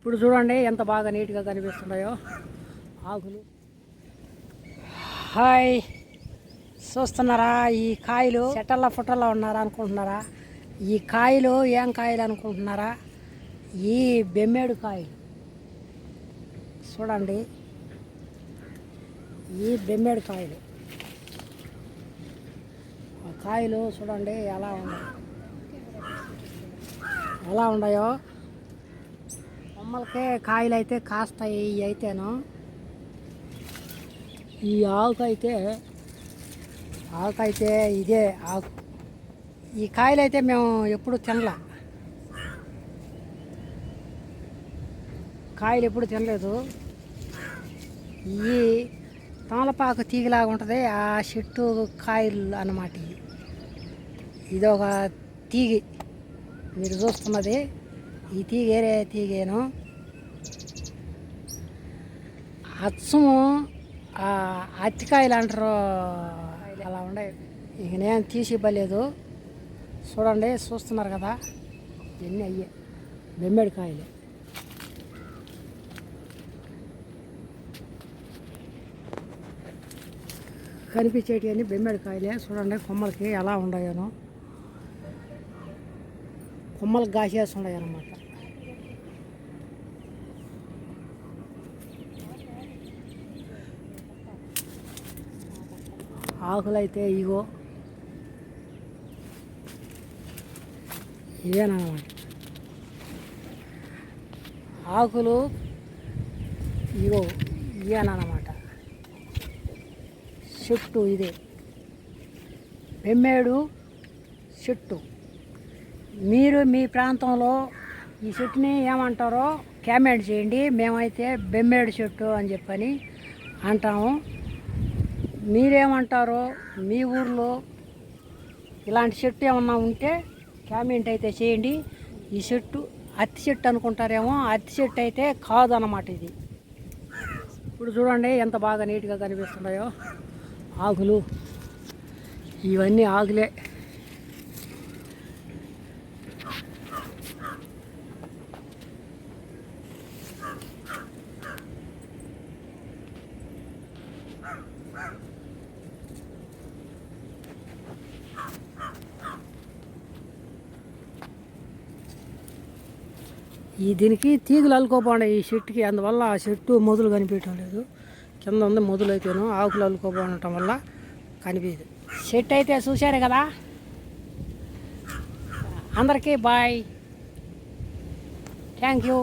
ఇప్పుడు చూడండి ఎంత బాగా నీట్గా కనిపిస్తున్నాయో. ఆకులు. హాయ్. చూస్తున్నారా ఈ కాయలు? చెట్టల్లా ఫుట్టల్లా ఉన్నారా అనుకుంటున్నారా? ఈ కాయలు ఏం కాయలు అనుకుంటున్నారా? ఈ బెమ్మేడు కాయలు. చూడండి. ఈ బెమ్మేడు కాయలు. ఆ కాయలు చూడండి ఎలా ఉన్నాయి? ఎలా ఉన్నాయో? కొమ్మలకే కాయలు అయితే కాస్తాయి ఇవి అయితేను. ఈ ఆకు అయితే ఆకు అయితే ఇదే ఆకు ఈ కాయలు అయితే మేము ఎప్పుడు తినలా. కాయలు ఎప్పుడు తినలేదు. ఈ తమలపాకు తీగలాగా ఉంటుంది ఆ చెట్టు కాయలు అన్నమాట ఇది ఒక తీగి మీరు చూస్తున్నది. ఈ తీగ ఏరే తీగేను. అచ్చము ఆ అత్తికాయలు అంటారు అలా ఉండే. ఇక నేను తీసి ఇవ్వలేదు. చూడండి చూస్తున్నారు కదా. ఇవన్నీ అయ్యే. బెమ్మెడి కాయలు. కనిపించేటివన్నీ బెమ్మడికాయలే చూడండి కొమ్మలకి ఎలా ఉన్నాయోనో. కొమ్మలకు గాసేసి ఉన్నాయి అన్నమాట ఆకులైతే ఇగో. ఇవేనమాట ఆకులు ఇగో ఇవేనమాట చెట్టు ఇదే. బెమ్మేడు చెట్టు మీరు మీ ప్రాంతంలో ఈ చెట్టుని ఏమంటారో కామెంట్ చేయండి. మేమైతే బెమ్మేడు చెట్టు అని చెప్పని అంటాము. మీరేమంటారో మీ ఊర్లో ఇలాంటి చెట్టు ఏమన్నా ఉంటే కామెంట్ అయితే చేయండి. ఈ చెట్టు అత్తి చెట్టు అనుకుంటారేమో అత్తి చెట్టు అయితే కాదు అన్నమాట ఇది. ఇప్పుడు చూడండి ఎంత బాగా నీట్గా కనిపిస్తున్నాయో. ఆకులు ఇవన్నీ ఆకులే. ఈ దీనికి తీగలు అల్లుకోపోండి ఈ చెట్టుకి అందువల్ల ఆ చెట్టు మొదలు కనిపించడం లేదు. కింద ఉంది మొదలు అయితేను ఆకులు అల్లుకోపోవడం వల్ల కనిపించదు. చెట్టు అయితే చూశారు కదా? అందరికీ బాయ్. Thank you